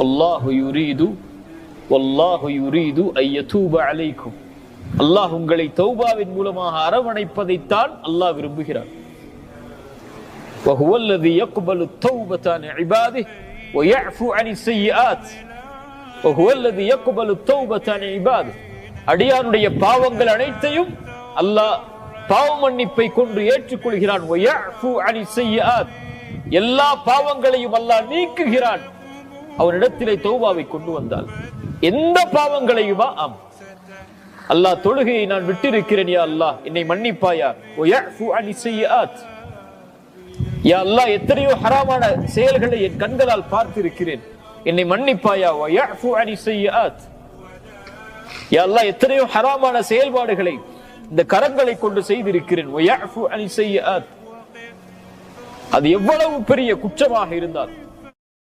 والله يريد والله يريد أن يتوب عليكم அல்லாஹ் உங்களை தௌபாவின் மூலமாக அரவணைப்பதைத்தான் அல்லாஹ் விரும்புகிறார் وهو الذي يقبل التوبة عن عباده ويعفو عن السيئات وهو الذي يقبل التوبة عن عباده அடியானுடைய பாவங்கள் அனைத்தையும் அல்லாஹ் பாவ மன்னிப்பை கொண்டு ஏற்றுக்கொள்கிறான் ويعفو عن السيئات எல்லா பாவங்களையும் அல்லாஹ் நீக்குகிறான் அவரிடத்திலே தௌபாவை கொண்டு வந்தால் எந்த பாவங்களையும்? ஆம். அல்லாஹ் தொழுகையை நான் விட்டிருக்கிறேன் யா அல்லாஹ். என்னை மன்னிப்பாயா? யா அல்லாஹ் எத்தனையோ ஹராமான செயல்களை என் கண்களால் பார்த்திருக்கிறேன். என்னை மன்னிப்பாயா? யா அல்லாஹ் எத்தனையோ ஹராமான செயல்பாடுகளை இந்த கரங்களை கொண்டு செய்திருக்கிறேன். அது எவ்வளவு பெரிய குற்றமாக இருந்தால்